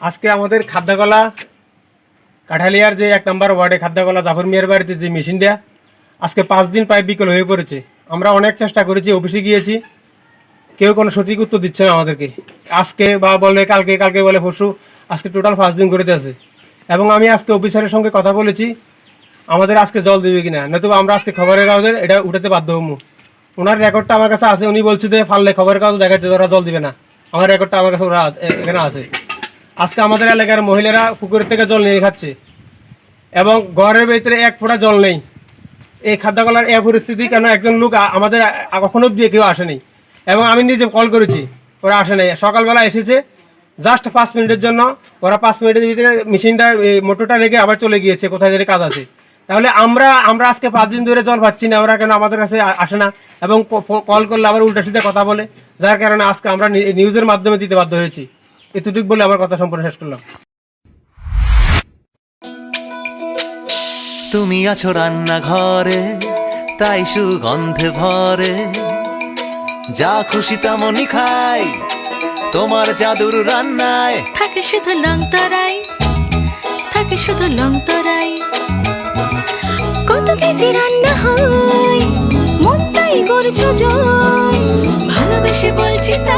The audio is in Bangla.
আজকে আমাদের খাদ্যকলা কাঠালিয়ার যে এক নম্বর ওয়ার্ডে খাদ্যকলা জাফর মিয়ার বাড়িতে যে মেশিন দেয়া, আজকে পাঁচ দিন প্রায় বিকল হয়ে পড়েছে। আমরা অনেক চেষ্টা করেছি, অফিসে গিয়েছি। কেউ কোনো সঠিক উত্তর দিচ্ছে না আমাদেরকে। আজকে বা বলে, কালকে কালকে বলে পরশু, আজকে টোটাল পাঁচ দিন করে দিয়েছে। এবং আমি আজকে অফিসারের সঙ্গে কথা বলেছি, আমাদের আজকে জল দেবে কিনা, নতুবা আমরা আজকে খবরের কাগজে এটা উঠাতে বাধ্য হব। ওনার রেকর্ডটা আমার কাছে আছে, উনি বলছে যে ফাললে খবরের কাগজ দেখাচ্ছে ওরা জল দিবে না। আমার রেকর্ডটা আমার কাছে ওরা এখানে আছে। আজকে আমাদের এলাকার মহিলারা পুকুর থেকে জল নিয়ে খাচ্ছে। এবং ঘরের ভিতরে এক ফোঁটা জল নেই। এই খাদ্যকলার এই পরিস্থিতি কেন একজন লোক আমাদের কখনো দিয়ে কেউ আসেনি এবং আমি নিজে কল করেছি, ওরা আসে নাই। সকালবেলা এসেছে জাস্ট পাঁচ মিনিটের জন্য, ওরা পাঁচ মিনিটের ভিতরে মেশিনটা মোটরটা রেখে আবার চলে গিয়েছে, কোথায় যেন কাজ আছে। তাহলে আমরা আমরা আজকে পাঁচ দিন ধরে জল পাচ্ছি না, ওরা কেন আমাদের কাছে আসে না? এবং কল করলে আবার উল্টা সিধা কথা বলে, যার কারণে আজকে আমরা নিউজের মাধ্যমে দিতে বাধ্য হয়েছি। এতটুকু বলে আমার কথা সম্পূর্ণ শেষ করলাম। তুমি আছো রান্না রান্নাঘরে তাই সুগন্ধে ভরে। যা খুশি তেমনই খাই তোমার জাদুর রান্নায়। থাকে শুধু লং তরাই থাকে শুধু লং তরাই। কত কেজি রান্না হয় মনটাই করছ জয় ভালোবেসে বলছি তাই